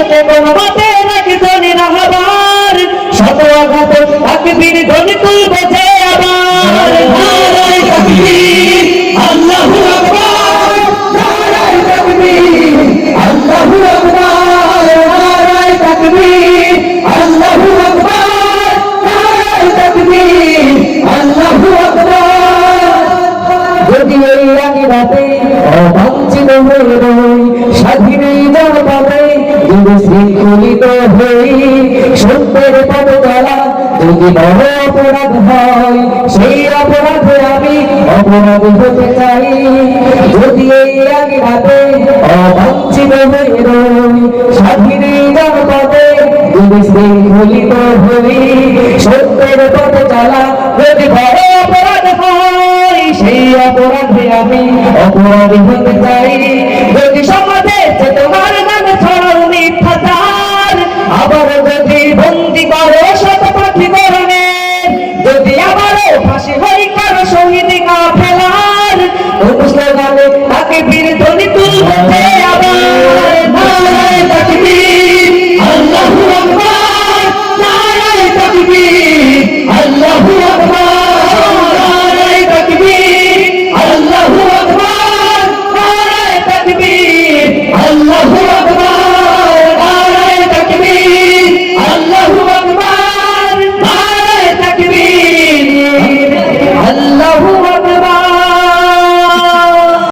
তালকে কোন মতে নাকি ধনী রাহবার শত আঘাত তাকবীর ধ্বনি তুলবে যে আবার নারায় তাকবীর আল্লাহু আকবার নারায় তাকবীর আল্লাহু আকবার নারায় তাকবীর আল্লাহু আকবার নারায় তাকবীর আল্লাহু আকবার যদি এই রাতে অবাঞ্ছিত হয়ে সত্যের পথ চলা যদি বড় অপরাধ হয়, সেই অপরাধে আমি অপরাধ হতে চাই। যদি এই আগে রাতে অবাঞ্ছিত হয়ে রই স্বাধীনেই জনপদে যদি শৃঙ্খলিত হই সত্যের যদি বড় অপরাধ হয়, সেই অপরাধে আমি অপরাধী হতে চাই। যদি বন্দি করো শত পাখি মরণের যদি আবারও ফাঁসি হই কারও শহীদ গা ফেলার অনুস্লোগানে তাকে বীর